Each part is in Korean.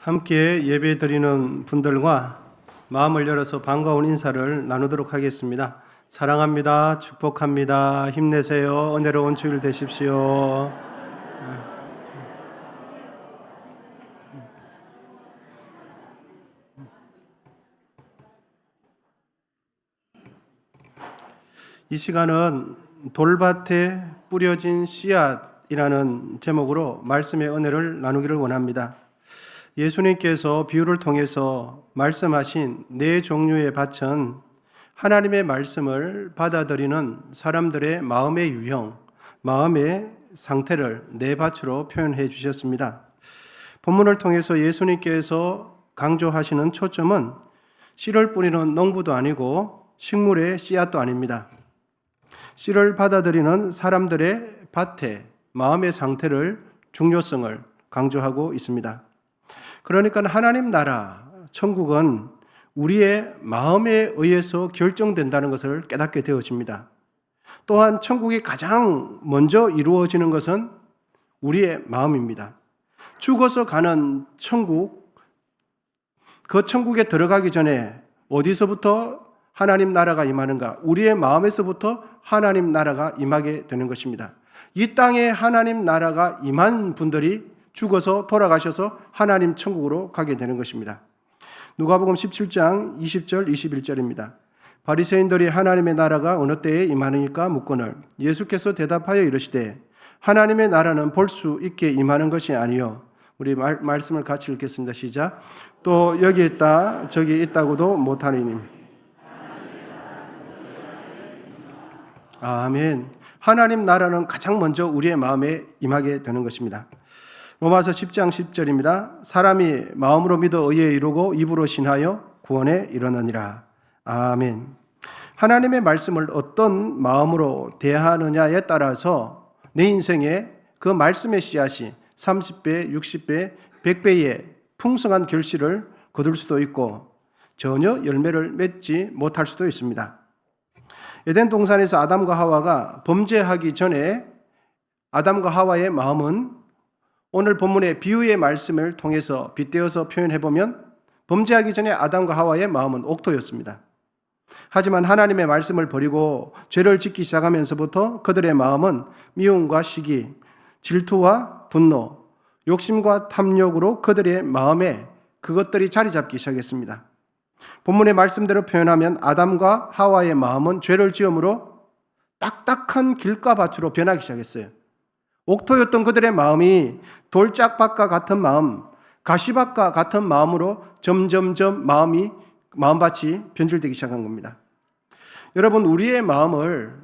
함께 예배 드리는 분들과 마음을 열어서 반가운 인사를 나누도록 하겠습니다. 사랑합니다. 축복합니다. 힘내세요. 은혜로운 주일 되십시오. 이 시간은 돌밭에 뿌려진 씨앗이라는 제목으로 말씀의 은혜를 나누기를 원합니다. 예수님께서 비유를 통해서 말씀하신 네 종류의 밭은 하나님의 말씀을 받아들이는 사람들의 마음의 유형, 마음의 상태를 네 밭으로 표현해 주셨습니다. 본문을 통해서 예수님께서 강조하시는 초점은 씨를 뿌리는 농부도 아니고 식물의 씨앗도 아닙니다. 씨를 받아들이는 사람들의 밭의 마음의 상태를 중요성을 강조하고 있습니다. 그러니까 하나님 나라, 천국은 우리의 마음에 의해서 결정된다는 것을 깨닫게 되어집니다. 또한 천국이 가장 먼저 이루어지는 것은 우리의 마음입니다. 죽어서 가는 천국, 그 천국에 들어가기 전에 어디서부터 하나님 나라가 임하는가? 우리의 마음에서부터 하나님 나라가 임하게 되는 것입니다. 이 땅에 하나님 나라가 임한 분들이 죽어서 돌아가셔서 하나님 천국으로 가게 되는 것입니다. 누가복음 17장 20절 21절입니다. 바리새인들이 하나님의 나라가 어느 때에 임하느니까 묻거늘 예수께서 대답하여 이르시되 하나님의 나라는 볼 수 있게 임하는 것이 아니요 우리 말, 말씀을 같이 읽겠습니다. 시작. 또 여기 있다 저기 있다고도 못하니니 아멘. 하나님 나라는 가장 먼저 우리의 마음에 임하게 되는 것입니다. 로마서 10장 10절입니다. 사람이 마음으로 믿어 의에 이루고 입으로 신하여 구원에 이르느니라. 아멘. 하나님의 말씀을 어떤 마음으로 대하느냐에 따라서 내 인생에 그 말씀의 씨앗이 30배, 60배, 100배의 풍성한 결실을 거둘 수도 있고 전혀 열매를 맺지 못할 수도 있습니다. 에덴 동산에서 아담과 하와가 범죄하기 전에 아담과 하와의 마음은 오늘 본문의 비유의 말씀을 통해서 빗대어서 표현해 보면 범죄하기 전에 아담과 하와의 마음은 옥토였습니다. 하지만 하나님의 말씀을 버리고 죄를 짓기 시작하면서부터 그들의 마음은 미움과 시기, 질투와 분노, 욕심과 탐욕으로 그들의 마음에 그것들이 자리 잡기 시작했습니다. 본문의 말씀대로 표현하면 아담과 하와의 마음은 죄를 지음으로 딱딱한 길가밭으로 변하기 시작했어요. 옥토였던 그들의 마음이 돌짝밭과 같은 마음, 가시밭과 같은 마음으로 점점점 마음이 마음밭이 변질되기 시작한 겁니다. 여러분 우리의 마음을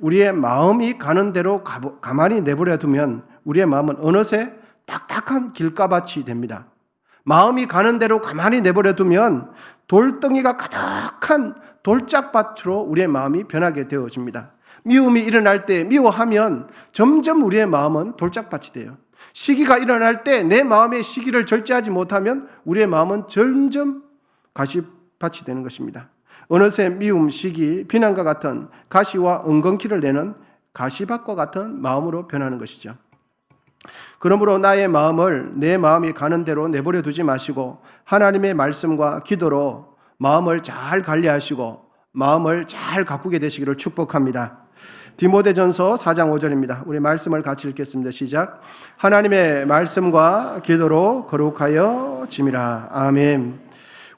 우리의 마음이 가는 대로 가만히 내버려 두면 우리의 마음은 어느새 딱딱한 길가밭이 됩니다. 마음이 가는 대로 가만히 내버려 두면 돌덩이가 가득한 돌짝밭으로 우리의 마음이 변하게 되어집니다. 미움이 일어날 때 미워하면 점점 우리의 마음은 돌짝밭이 돼요. 시기가 일어날 때 내 마음의 시기를 절제하지 못하면 우리의 마음은 점점 가시밭이 되는 것입니다. 어느새 미움, 시기, 비난과 같은 가시와 엉겅퀴를 내는 가시밭과 같은 마음으로 변하는 것이죠. 그러므로 나의 마음을 내 마음이 가는 대로 내버려 두지 마시고 하나님의 말씀과 기도로 마음을 잘 관리하시고 마음을 잘 가꾸게 되시기를 축복합니다. 디모데전서 4장 5절입니다. 우리 말씀을 같이 읽겠습니다. 시작. 하나님의 말씀과 기도로 거룩하여 짐이라. 아멘.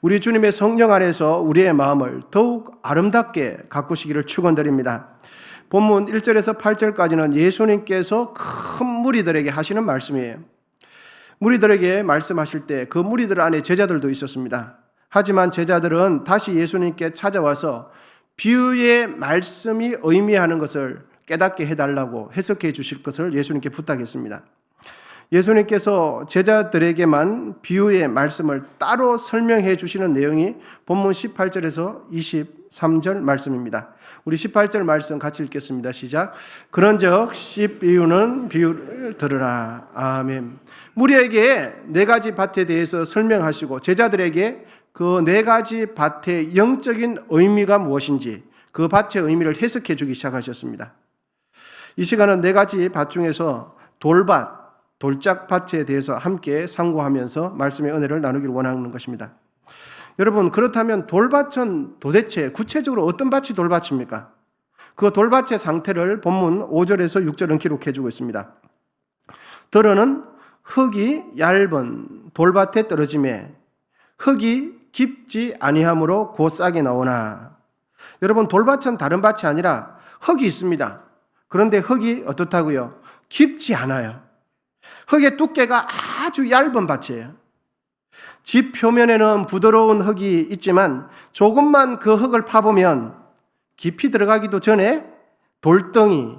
우리 주님의 성령 안에서 우리의 마음을 더욱 아름답게 가꾸시기를 축원드립니다. 본문 1절에서 8절까지는 예수님께서 큰 무리들에게 하시는 말씀이에요. 무리들에게 말씀하실 때 그 무리들 안에 제자들도 있었습니다. 하지만 제자들은 다시 예수님께 찾아와서 비유의 말씀이 의미하는 것을 깨닫게 해달라고 해석해 주실 것을 예수님께 부탁했습니다. 예수님께서 제자들에게만 비유의 말씀을 따로 설명해 주시는 내용이 본문 18절에서 23절 말씀입니다. 우리 18절 말씀 같이 읽겠습니다. 시작. 그런즉 씨 비유는 비유를 들으라. 아멘. 무리에게 네 가지 밭에 대해서 설명하시고 제자들에게 그 네 가지 밭의 영적인 의미가 무엇인지 그 밭의 의미를 해석해 주기 시작하셨습니다. 이 시간은 네 가지 밭 중에서 돌밭, 돌짝밭에 대해서 함께 상고하면서 말씀의 은혜를 나누기를 원하는 것입니다. 여러분 그렇다면 돌밭은 도대체 구체적으로 어떤 밭이 돌밭입니까? 그 돌밭의 상태를 본문 5절에서 6절은 기록해 주고 있습니다. 들어는 흙이 얇은 돌밭에 떨어짐에 흙이 깊지 아니함으로 곧 싹이 나오나 여러분 돌밭은 다른 밭이 아니라 흙이 있습니다. 그런데 흙이 어떻다고요? 깊지 않아요. 흙의 두께가 아주 얇은 밭이에요. 집 표면에는 부드러운 흙이 있지만 조금만 그 흙을 파보면 깊이 들어가기도 전에 돌덩이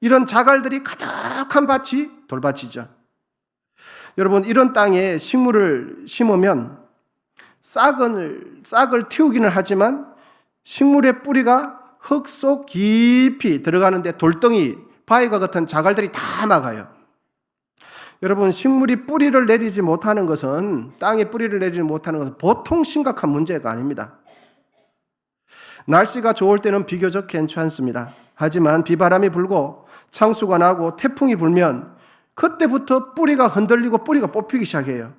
이런 자갈들이 가득한 밭이 돌밭이죠. 여러분 이런 땅에 식물을 심으면 싹을 싹을 틔우기는 하지만 식물의 뿌리가 흙 속 깊이 들어가는데 돌덩이, 바위가 같은 자갈들이 다 막아요. 여러분 식물이 뿌리를 내리지 못하는 것은 땅에 뿌리를 내리지 못하는 것은 보통 심각한 문제가 아닙니다. 날씨가 좋을 때는 비교적 괜찮습니다. 하지만 비바람이 불고 창수가 나고 태풍이 불면 그때부터 뿌리가 흔들리고 뿌리가 뽑히기 시작해요.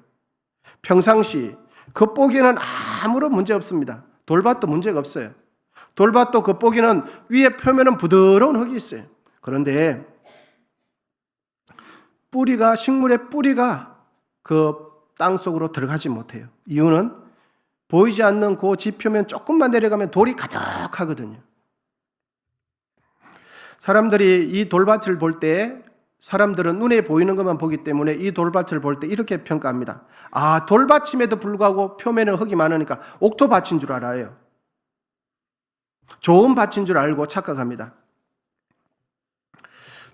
평상시 겉보기에는 아무런 문제 없습니다. 돌밭도 문제가 없어요. 돌밭도 겉보기는 위에 표면은 부드러운 흙이 있어요. 그런데 뿌리가 식물의 뿌리가 그 땅 속으로 들어가지 못해요. 이유는 보이지 않는 그 지표면 조금만 내려가면 돌이 가득하거든요. 사람들이 이 돌밭을 볼 때 사람들은 눈에 보이는 것만 보기 때문에 이 돌밭을 볼 때 이렇게 평가합니다. 아, 돌밭임에도 불구하고 표면에 흙이 많으니까 옥토밭인 줄 알아요. 좋은 밭인 줄 알고 착각합니다.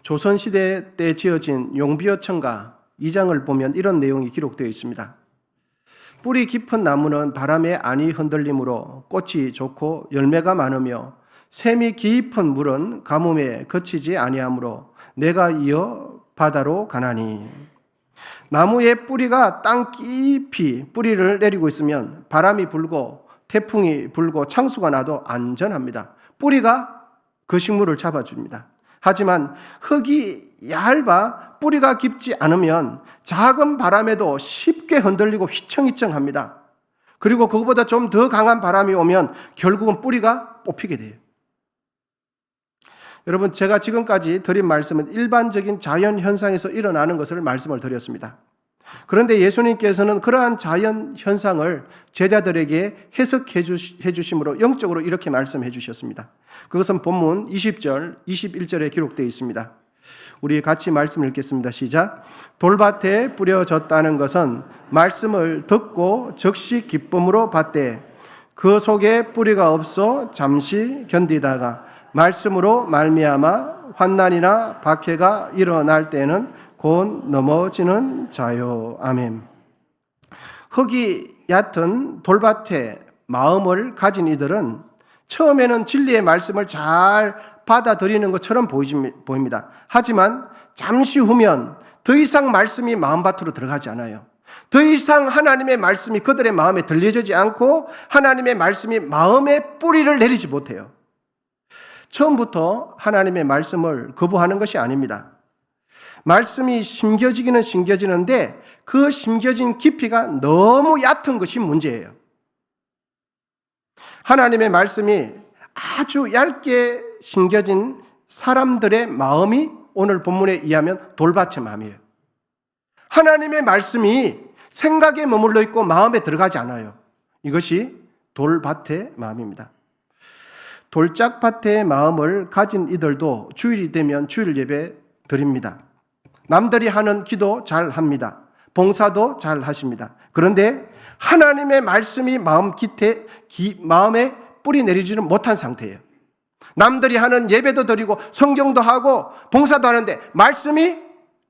조선시대 때 지어진 용비어천가 2장을 보면 이런 내용이 기록되어 있습니다. 뿌리 깊은 나무는 바람에 안이 흔들림으로 꽃이 좋고 열매가 많으며 샘이 깊은 물은 가뭄에 거치지 아니하므로 내가 이어 바다로 가나니 나무의 뿌리가 땅 깊이 뿌리를 내리고 있으면 바람이 불고 태풍이 불고 창수가 나도 안전합니다. 뿌리가 그 식물을 잡아줍니다. 하지만 흙이 얇아 뿌리가 깊지 않으면 작은 바람에도 쉽게 흔들리고 휘청휘청합니다. 그리고 그것보다 좀 더 강한 바람이 오면 결국은 뿌리가 뽑히게 돼요. 여러분, 제가 지금까지 드린 말씀은 일반적인 자연 현상에서 일어나는 것을 말씀을 드렸습니다. 그런데 예수님께서는 그러한 자연 현상을 제자들에게 해석해 주심으로 영적으로 이렇게 말씀해 주셨습니다. 그것은 본문 20절, 21절에 기록되어 있습니다. 우리 같이 말씀을 읽겠습니다. 시작. 돌밭에 뿌려졌다는 것은 말씀을 듣고 즉시 기쁨으로 받되 그 속에 뿌리가 없어 잠시 견디다가 말씀으로 말미암아 환난이나 박해가 일어날 때는 곧 넘어지는 자요. 아멘. 흙이 얕은 돌밭에 마음을 가진 이들은 처음에는 진리의 말씀을 잘 받아들이는 것처럼 보입니다. 하지만 잠시 후면 더 이상 말씀이 마음밭으로 들어가지 않아요. 더 이상 하나님의 말씀이 그들의 마음에 들려지지 않고 하나님의 말씀이 마음의 뿌리를 내리지 못해요. 처음부터 하나님의 말씀을 거부하는 것이 아닙니다. 말씀이 심겨지기는 심겨지는데 그 심겨진 깊이가 너무 얕은 것이 문제예요. 하나님의 말씀이 아주 얇게 심겨진 사람들의 마음이 오늘 본문에 의하면 돌밭의 마음이에요. 하나님의 말씀이 생각에 머물러 있고 마음에 들어가지 않아요. 이것이 돌밭의 마음입니다. 돌짝밭의 마음을 가진 이들도 주일이 되면 주일 예배 드립니다. 남들이 하는 기도 잘 합니다. 봉사도 잘 하십니다. 그런데 하나님의 말씀이 마음 기태, 기, 마음에 뿌리 내리지는 못한 상태예요. 남들이 하는 예배도 드리고 성경도 하고 봉사도 하는데 말씀이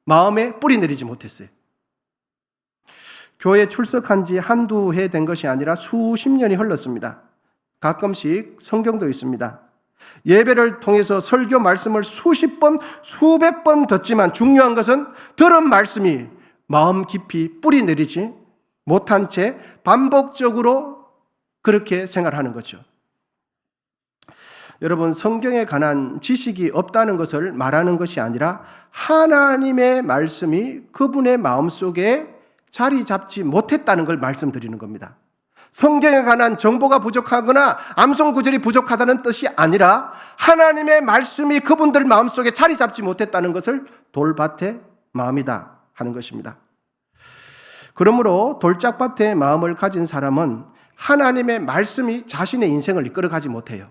마음에 뿌리 내리지 못했어요. 교회 출석한 지 한두 해 된 것이 아니라 수십 년이 흘렀습니다. 가끔씩 성경도 있습니다. 예배를 통해서 설교 말씀을 수십 번, 수백 번 듣지만 중요한 것은 들은 말씀이 마음 깊이 뿌리 내리지 못한 채 반복적으로 그렇게 생활하는 거죠. 여러분 성경에 관한 지식이 없다는 것을 말하는 것이 아니라 하나님의 말씀이 그분의 마음 속에 자리 잡지 못했다는 걸 말씀드리는 겁니다. 성경에 관한 정보가 부족하거나 암송 구절이 부족하다는 뜻이 아니라 하나님의 말씀이 그분들 마음속에 자리 잡지 못했다는 것을 돌밭의 마음이다 하는 것입니다. 그러므로 돌짝밭의 마음을 가진 사람은 하나님의 말씀이 자신의 인생을 이끌어가지 못해요.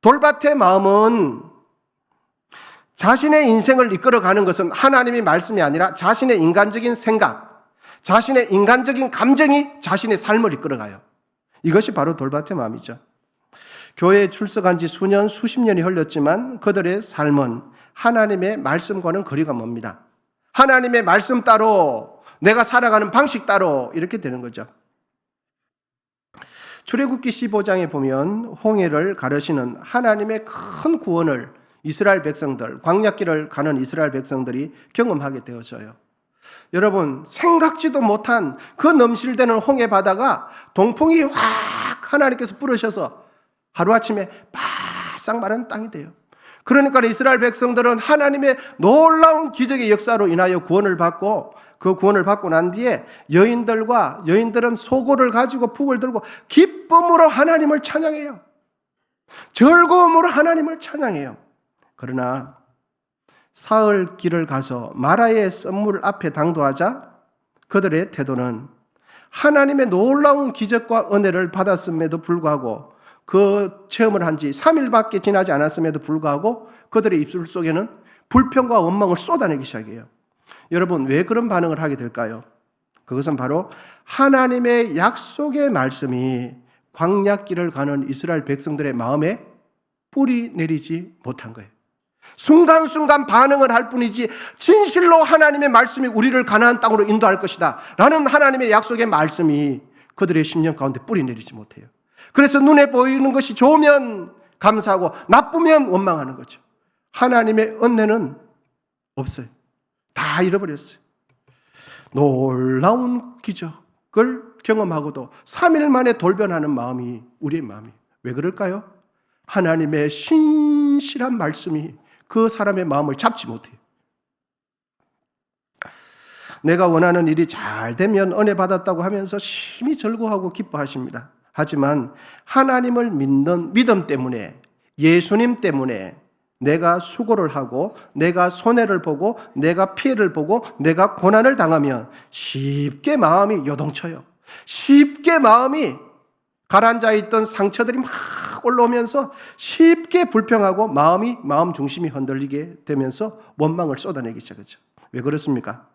돌밭의 마음은 자신의 인생을 이끌어가는 것은 하나님의 말씀이 아니라 자신의 인간적인 생각, 자신의 인간적인 감정이 자신의 삶을 이끌어가요. 이것이 바로 돌밭의 마음이죠. 교회에 출석한 지 수년, 수십 년이 흘렀지만 그들의 삶은 하나님의 말씀과는 거리가 멉니다. 하나님의 말씀 따로, 내가 살아가는 방식 따로 이렇게 되는 거죠. 출애굽기 15장에 보면 홍해를 가르시는 하나님의 큰 구원을 이스라엘 백성들, 광야길을 가는 이스라엘 백성들이 경험하게 되어져요. 여러분, 생각지도 못한 그 넘실대는 홍해 바다가 동풍이 확 하나님께서 부르셔서 하루아침에 바싹 마른 땅이 돼요. 그러니까 이스라엘 백성들은 하나님의 놀라운 기적의 역사로 인하여 구원을 받고 그 구원을 받고 난 뒤에 여인들과 여인들은 소고를 가지고 북을 들고 기쁨으로 하나님을 찬양해요. 즐거움으로 하나님을 찬양해요. 그러나 사흘 길을 가서 마라의 썸물 앞에 당도하자 그들의 태도는 하나님의 놀라운 기적과 은혜를 받았음에도 불구하고 그 체험을 한 지 3일밖에 지나지 않았음에도 불구하고 그들의 입술 속에는 불평과 원망을 쏟아내기 시작해요. 여러분, 왜 그런 반응을 하게 될까요? 그것은 바로 하나님의 약속의 말씀이 광약길을 가는 이스라엘 백성들의 마음에 뿌리 내리지 못한 거예요. 순간순간 반응을 할 뿐이지 진실로 하나님의 말씀이 우리를 가나안 땅으로 인도할 것이다 라는 하나님의 약속의 말씀이 그들의 심령 가운데 뿌리 내리지 못해요. 그래서 눈에 보이는 것이 좋으면 감사하고 나쁘면 원망하는 거죠. 하나님의 은혜는 없어요. 다 잃어버렸어요. 놀라운 기적을 경험하고도 3일 만에 돌변하는 마음이 우리의 마음이 왜 그럴까요? 하나님의 신실한 말씀이 그 사람의 마음을 잡지 못해요. 내가 원하는 일이 잘 되면 은혜 받았다고 하면서 심히 즐거워하고 기뻐하십니다. 하지만 하나님을 믿는 믿음 때문에 예수님 때문에 내가 수고를 하고 내가 손해를 보고 내가 피해를 보고 내가 고난을 당하면 쉽게 마음이 요동쳐요. 쉽게 마음이 가라앉아 있던 상처들이 막 올라오면서 쉽게 불평하고 마음이 마음 중심이 흔들리게 되면서 원망을 쏟아내기 시작하죠. 왜 그렇습니까?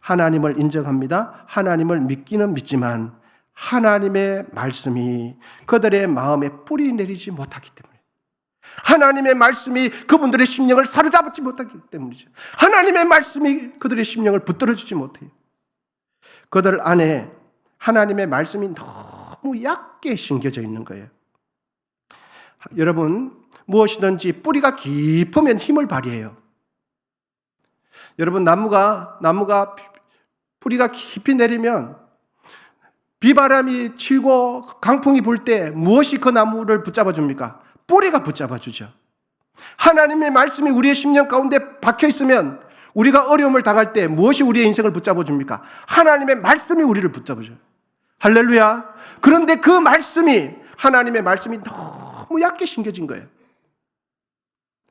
하나님을 인정합니다. 하나님을 믿기는 믿지만 하나님의 말씀이 그들의 마음에 뿌리 내리지 못하기 때문에 하나님의 말씀이 그분들의 심령을 사로잡지 못하기 때문이죠. 하나님의 말씀이 그들의 심령을 붙들어 주지 못해요. 그들 안에 하나님의 말씀이 너무 얕게 심겨져 있는 거예요. 여러분, 무엇이든지 뿌리가 깊으면 힘을 발휘해요. 여러분, 나무가, 나무가 뿌리가 깊이 내리면 비바람이 치고 강풍이 불 때 무엇이 그 나무를 붙잡아 줍니까? 뿌리가 붙잡아 주죠. 하나님의 말씀이 우리의 심령 가운데 박혀 있으면 우리가 어려움을 당할 때 무엇이 우리의 인생을 붙잡아 줍니까? 하나님의 말씀이 우리를 붙잡아 줘요. 할렐루야. 그런데 그 말씀이 하나님의 말씀이 너무 얕게 심겨진 거예요.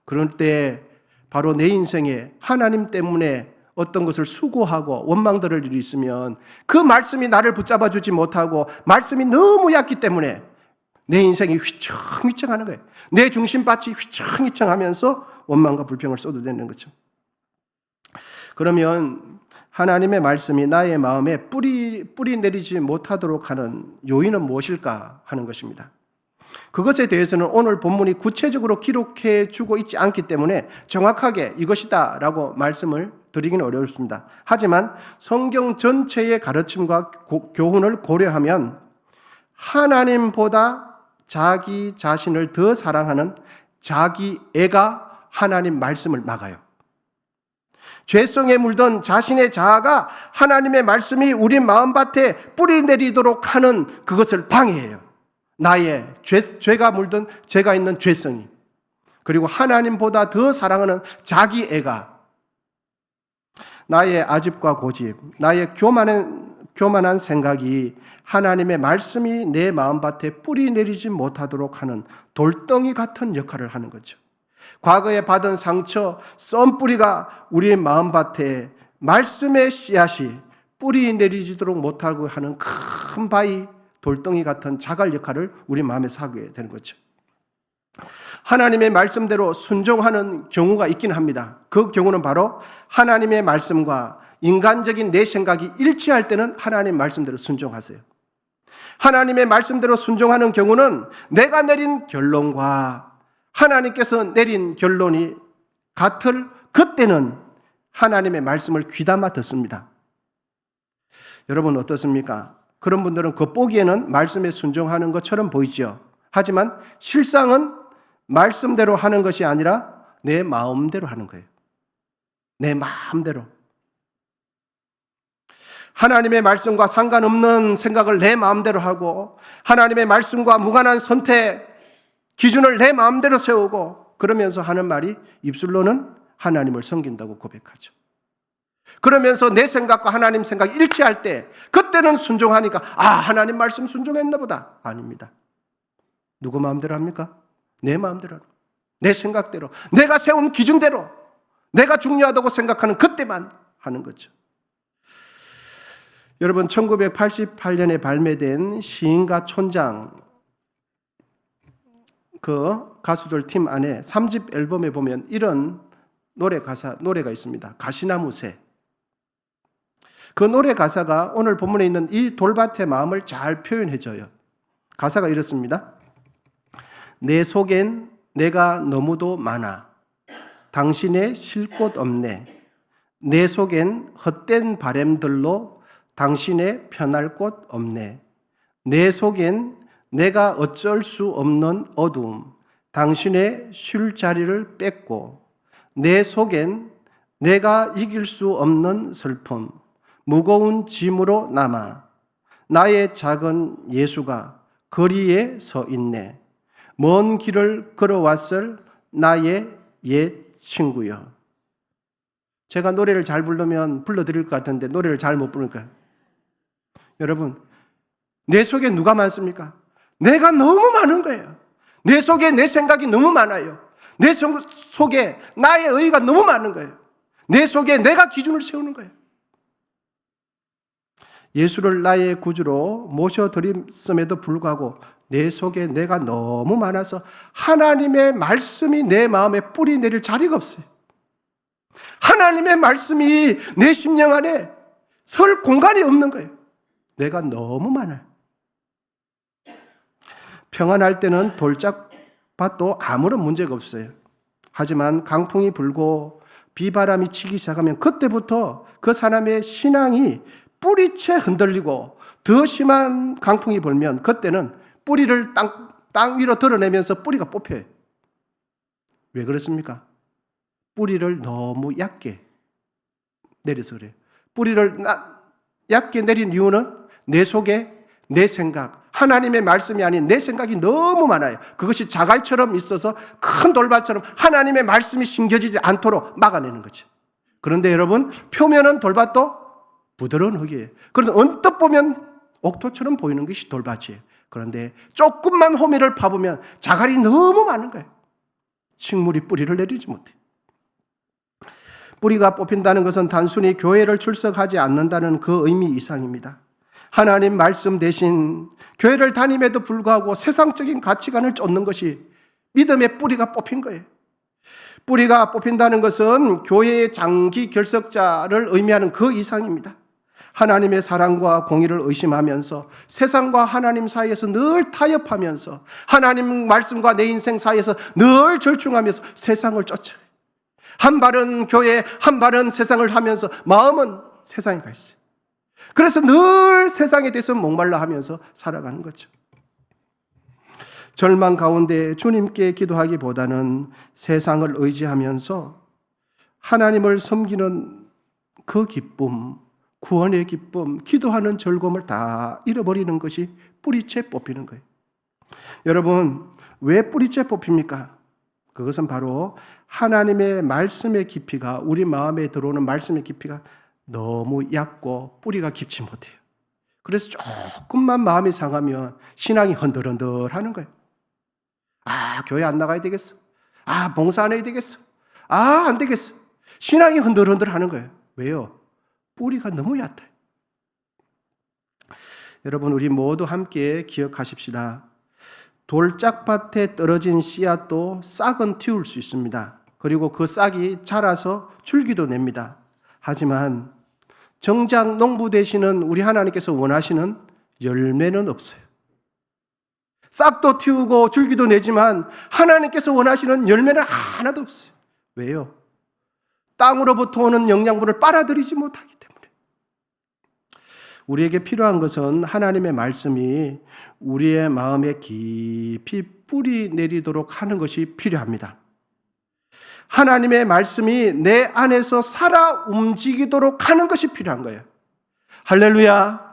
그럴 때 바로 내 인생에 하나님 때문에 어떤 것을 수고하고 원망들을 일이 있으면 그 말씀이 나를 붙잡아 주지 못하고 말씀이 너무 얕기 때문에 내 인생이 휘청휘청 하는 거예요. 내 중심밭이 휘청휘청 하면서 원망과 불평을 쏟아내는 거죠. 그러면 하나님의 말씀이 나의 마음에 뿌리, 뿌리 내리지 못하도록 하는 요인은 무엇일까 하는 것입니다. 그것에 대해서는 오늘 본문이 구체적으로 기록해 주고 있지 않기 때문에 정확하게 이것이다 라고 말씀을 드리기는 어렵습니다. 하지만 성경 전체의 가르침과 고, 교훈을 고려하면 하나님보다 자기 자신을 더 사랑하는 자기 애가 하나님 말씀을 막아요. 죄성에 물던 자신의 자아가 하나님의 말씀이 우리 마음밭에 뿌리 내리도록 하는 그것을 방해해요. 나의 죄, 죄가 물든 죄가 있는 죄성이 그리고 하나님보다 더 사랑하는 자기 애가 나의 아집과 고집, 나의 교만한, 교만한 생각이 하나님의 말씀이 내 마음밭에 뿌리 내리지 못하도록 하는 돌덩이 같은 역할을 하는 거죠. 과거에 받은 상처, 썬뿌리가 우리의 마음밭에 말씀의 씨앗이 뿌리 내리지도록 못하고 하는 큰 바위, 돌덩이 같은 자갈 역할을 우리 마음에서 하게 되는 거죠. 하나님의 말씀대로 순종하는 경우가 있긴 합니다. 그 경우는 바로 하나님의 말씀과 인간적인 내 생각이 일치할 때는 하나님 말씀대로 순종하세요. 하나님의 말씀대로 순종하는 경우는 내가 내린 결론과 하나님께서 내린 결론이 같을 그때는 하나님의 말씀을 귀담아 듣습니다. 여러분 어떻습니까? 그런 분들은 겉보기에는 말씀에 순종하는 것처럼 보이죠. 하지만 실상은 말씀대로 하는 것이 아니라 내 마음대로 하는 거예요. 내 마음대로. 하나님의 말씀과 상관없는 생각을 내 마음대로 하고 하나님의 말씀과 무관한 선택 기준을 내 마음대로 세우고 그러면서 하는 말이 입술로는 하나님을 섬긴다고 고백하죠. 그러면서 내 생각과 하나님 생각이 일치할 때 그때는 순종하니까 아 하나님 말씀 순종했나 보다 아닙니다. 누구 마음대로 합니까? 내 마음대로 내 생각대로 내가 세운 기준대로 내가 중요하다고 생각하는 그때만 하는 거죠. 여러분 1988년에 발매된 시인과 촌장 그 가수들 팀 안에 3집 앨범에 보면 이런 노래 가사 노래가 있습니다. 가시나무새. 그 노래 가사가 오늘 본문에 있는 이 돌밭의 마음을 잘 표현해 줘요. 가사가 이렇습니다. 내 속엔 내가 너무도 많아. 당신의 쉴곳 없네. 내 속엔 헛된 바램들로 당신의 편할 곳 없네. 내 속엔 내가 어쩔 수 없는 어두움, 당신의 쉴 자리를 뺏고, 내 속엔 내가 이길 수 없는 슬픔, 무거운 짐으로 남아 나의 작은 예수가 거리에 서 있네. 먼 길을 걸어왔을 나의 옛 친구여. 제가 노래를 잘 부르면 불러드릴 것 같은데 노래를 잘 못 부르니까. 여러분, 내 속에 누가 많습니까? 내가 너무 많은 거예요. 내 속에 내 생각이 너무 많아요. 내 속에 나의 의의가 너무 많은 거예요. 내 속에 내가 기준을 세우는 거예요. 예수를 나의 구주로 모셔드렸음에도 불구하고 내 속에 내가 너무 많아서 하나님의 말씀이 내 마음에 뿌리 내릴 자리가 없어요. 하나님의 말씀이 내 심령 안에 설 공간이 없는 거예요. 내가 너무 많아요. 평안할 때는 돌짝밭도 아무런 문제가 없어요. 하지만 강풍이 불고 비바람이 치기 시작하면 그때부터 그 사람의 신앙이 뿌리채 흔들리고 더 심한 강풍이 불면 그때는 뿌리를 땅, 땅 위로 드러내면서 뿌리가 뽑혀요. 왜 그렇습니까? 뿌리를 너무 얕게 내려서 그래요. 뿌리를 얕게 내린 이유는 내 속에 내 생각, 하나님의 말씀이 아닌 내 생각이 너무 많아요. 그것이 자갈처럼 있어서 큰 돌밭처럼 하나님의 말씀이 심겨지지 않도록 막아내는 거죠. 그런데 여러분, 표면은 돌밭도 부드러운 흙이에요. 그런데 언뜻 보면 옥토처럼 보이는 것이 돌밭이에요. 그런데 조금만 호미를 파보면 자갈이 너무 많은 거예요. 식물이 뿌리를 내리지 못해. 뿌리가 뽑힌다는 것은 단순히 교회를 출석하지 않는다는 그 의미 이상입니다. 하나님 말씀 대신 교회를 다님에도 불구하고 세상적인 가치관을 쫓는 것이 믿음의 뿌리가 뽑힌 거예요. 뿌리가 뽑힌다는 것은 교회의 장기 결석자를 의미하는 그 이상입니다. 하나님의 사랑과 공의를 의심하면서 세상과 하나님 사이에서 늘 타협하면서 하나님 말씀과 내 인생 사이에서 늘 절충하면서 세상을 쫓아. 한 발은 교회, 한 발은 세상을 하면서 마음은 세상에 가 있어요. 그래서 늘 세상에 대해서 목말라 하면서 살아가는 거죠. 절망 가운데 주님께 기도하기보다는 세상을 의지하면서 하나님을 섬기는 그 기쁨, 구원의 기쁨, 기도하는 즐거움을 다 잃어버리는 것이 뿌리채 뽑히는 거예요. 여러분, 왜 뿌리째 뽑힙니까? 그것은 바로 하나님의 말씀의 깊이가 우리 마음에 들어오는 말씀의 깊이가 너무 얕고 뿌리가 깊지 못해요. 그래서 조금만 마음이 상하면 신앙이 흔들흔들 하는 거예요. 아, 교회 안 나가야 되겠어. 아, 봉사 안 해야 되겠어. 아, 안 되겠어. 신앙이 흔들흔들 하는 거예요. 왜요? 뿌리가 너무 얕아요. 여러분, 우리 모두 함께 기억하십시다. 돌짝밭에 떨어진 씨앗도 싹은 틔울 수 있습니다. 그리고 그 싹이 자라서 줄기도 냅니다. 하지만 정작 농부 되시는 우리 하나님께서 원하시는 열매는 없어요. 싹도 틔우고 줄기도 내지만 하나님께서 원하시는 열매는 하나도 없어요. 왜요? 땅으로부터 오는 영양분을 빨아들이지 못하기. 우리에게 필요한 것은 하나님의 말씀이 우리의 마음에 깊이 뿌리 내리도록 하는 것이 필요합니다. 하나님의 말씀이 내 안에서 살아 움직이도록 하는 것이 필요한 거예요. 할렐루야.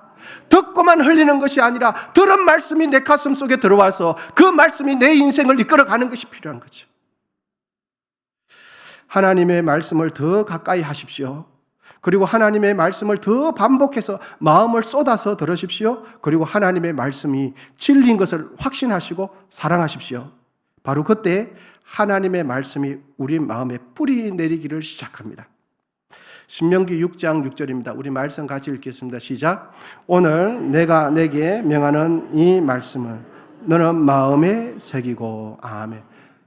듣고만 흘리는 것이 아니라 들은 말씀이 내 가슴 속에 들어와서 그 말씀이 내 인생을 이끌어 가는 것이 필요한 거죠. 하나님의 말씀을 더 가까이 하십시오. 그리고 하나님의 말씀을 더 반복해서 마음을 쏟아서 들으십시오. 그리고 하나님의 말씀이 진리인 것을 확신하시고 사랑하십시오. 바로 그때 하나님의 말씀이 우리 마음에 뿌리 내리기를 시작합니다. 신명기 6장 6절입니다. 우리 말씀 같이 읽겠습니다. 시작. 오늘 내가 내게 명하는 이 말씀을 너는 마음에 새기고 아멘.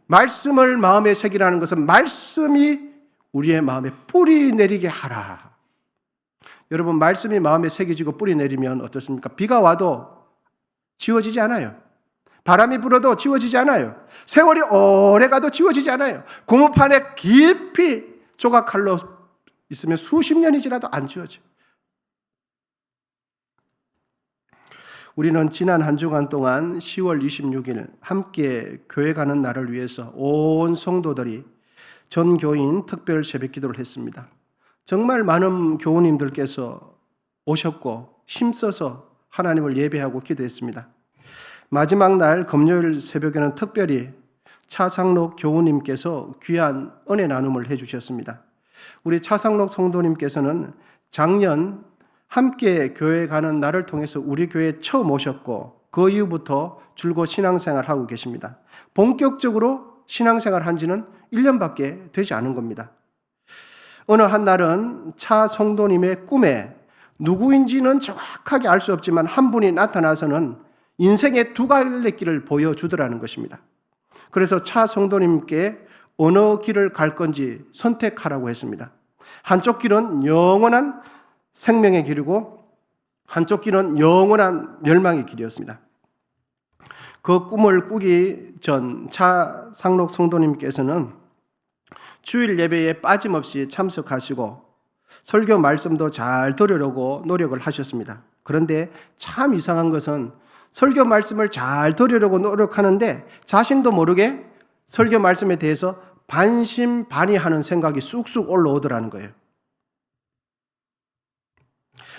말씀을 마음에 새기라는 것은 말씀이 우리의 마음에 뿌리 내리게 하라. 여러분 말씀이 마음에 새겨지고 뿌리 내리면 어떻습니까? 비가 와도 지워지지 않아요. 바람이 불어도 지워지지 않아요. 세월이 오래 가도 지워지지 않아요. 고무판에 깊이 조각칼로 있으면 수십 년이 지나도 안 지워져. 우리는 지난 한 주간 동안 10월 26일 함께 교회 가는 날을 위해서 온 성도들이 전 교인 특별 새벽 기도를 했습니다. 정말 많은 교우님들께서 오셨고 힘써서 하나님을 예배하고 기도했습니다. 마지막 날 금요일 새벽에는 특별히 차상록 교우님께서 귀한 은혜 나눔을 해주셨습니다. 우리 차상록 성도님께서는 작년 함께 교회 가는 날을 통해서 우리 교회에 처음 오셨고 그 이후부터 줄곧 신앙생활 하고 계십니다. 본격적으로 신앙생활 한 지는 1년밖에 되지 않은 겁니다. 어느 한 날은 차 성도님의 꿈에 누구인지는 정확하게 알 수 없지만 한 분이 나타나서는 인생의 두 갈래 길을 보여주더라는 것입니다. 그래서 차 성도님께 어느 길을 갈 건지 선택하라고 했습니다. 한쪽 길은 영원한 생명의 길이고 한쪽 길은 영원한 멸망의 길이었습니다. 그 꿈을 꾸기 전 차 상록 성도님께서는 주일 예배에 빠짐없이 참석하시고 설교 말씀도 잘 들으려고 노력을 하셨습니다. 그런데 참 이상한 것은 설교 말씀을 잘 들으려고 노력하는데 자신도 모르게 설교 말씀에 대해서 반신반의하는 생각이 쑥쑥 올라오더라는 거예요.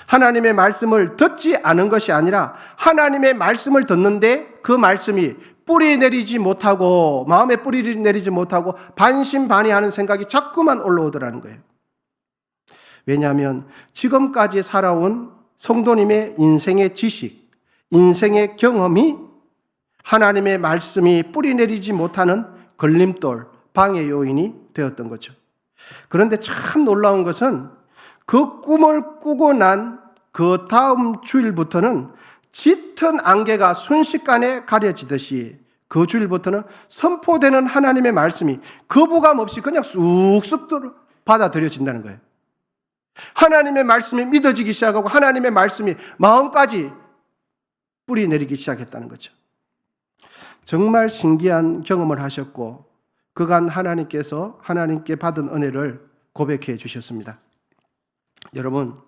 하나님의 말씀을 듣지 않은 것이 아니라 하나님의 말씀을 듣는데 그 말씀이 뿌리 내리지 못하고 마음에 뿌리 내리지 못하고 반신반의하는 생각이 자꾸만 올라오더라는 거예요. 왜냐하면 지금까지 살아온 성도님의 인생의 지식, 인생의 경험이 하나님의 말씀이 뿌리 내리지 못하는 걸림돌, 방해 요인이 되었던 거죠. 그런데 참 놀라운 것은 그 꿈을 꾸고 난 그 다음 주일부터는 짙은 안개가 순식간에 가려지듯이 그 주일부터는 선포되는 하나님의 말씀이 거부감 없이 그냥 쑥쑥 받아들여진다는 거예요. 하나님의 말씀이 믿어지기 시작하고 하나님의 말씀이 마음까지 뿌리 내리기 시작했다는 거죠. 정말 신기한 경험을 하셨고 그간 하나님께서 하나님께 받은 은혜를 고백해 주셨습니다. 여러분,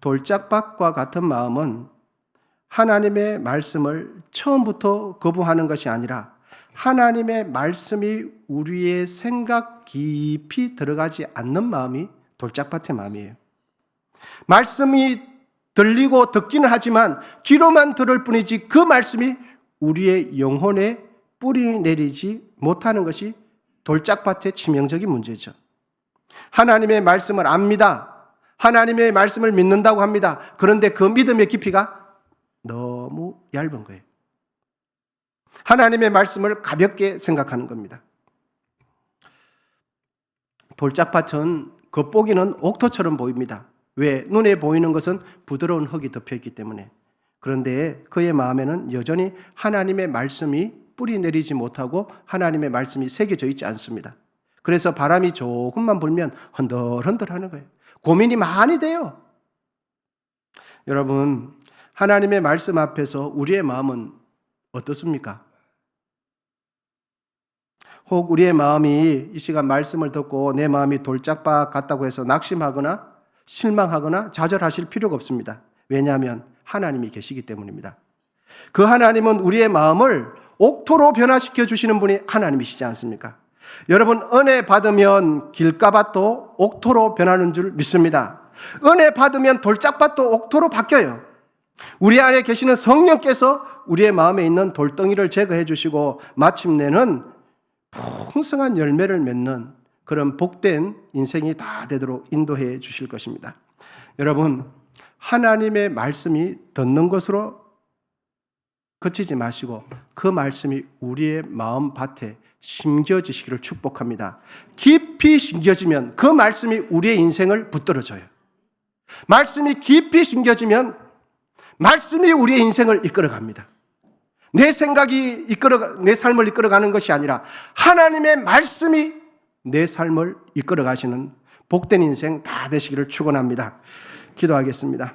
돌짝밭과 같은 마음은 하나님의 말씀을 처음부터 거부하는 것이 아니라 하나님의 말씀이 우리의 생각 깊이 들어가지 않는 마음이 돌짝밭의 마음이에요. 말씀이 들리고 듣기는 하지만 귀로만 들을 뿐이지 그 말씀이 우리의 영혼에 뿌리 내리지 못하는 것이 돌짝밭의 치명적인 문제죠. 하나님의 말씀을 압니다. 하나님의 말씀을 믿는다고 합니다. 그런데 그 믿음의 깊이가 너무 얇은 거예요. 하나님의 말씀을 가볍게 생각하는 겁니다. 돌짝밭은 겉보기는 옥토처럼 보입니다. 왜? 눈에 보이는 것은 부드러운 흙이 덮여 있기 때문에. 그런데 그의 마음에는 여전히 하나님의 말씀이 뿌리 내리지 못하고 하나님의 말씀이 새겨져 있지 않습니다. 그래서 바람이 조금만 불면 흔들흔들 하는 거예요. 고민이 많이 돼요. 여러분, 하나님의 말씀 앞에서 우리의 마음은 어떻습니까? 혹 우리의 마음이 이 시간 말씀을 듣고 내 마음이 돌짝밭 같다고 해서 낙심하거나 실망하거나 좌절하실 필요가 없습니다. 왜냐하면 하나님이 계시기 때문입니다. 그 하나님은 우리의 마음을 옥토로 변화시켜 주시는 분이 하나님이시지 않습니까? 여러분 은혜 받으면 길가밭도 옥토로 변하는 줄 믿습니다. 은혜 받으면 돌짝밭도 옥토로 바뀌어요. 우리 안에 계시는 성령께서 우리의 마음에 있는 돌덩이를 제거해 주시고 마침내는 풍성한 열매를 맺는 그런 복된 인생이 다 되도록 인도해 주실 것입니다. 여러분, 하나님의 말씀이 듣는 것으로 그치지 마시고 그 말씀이 우리의 마음 밭에 심겨지시기를 축복합니다. 깊이 심겨지면 그 말씀이 우리의 인생을 붙들어줘요. 말씀이 깊이 심겨지면 말씀이 우리의 인생을 이끌어 갑니다. 내 생각이 이끌어 내 삶을 이끌어 가는 것이 아니라 하나님의 말씀이 내 삶을 이끌어 가시는 복된 인생 다 되시기를 축원합니다. 기도하겠습니다.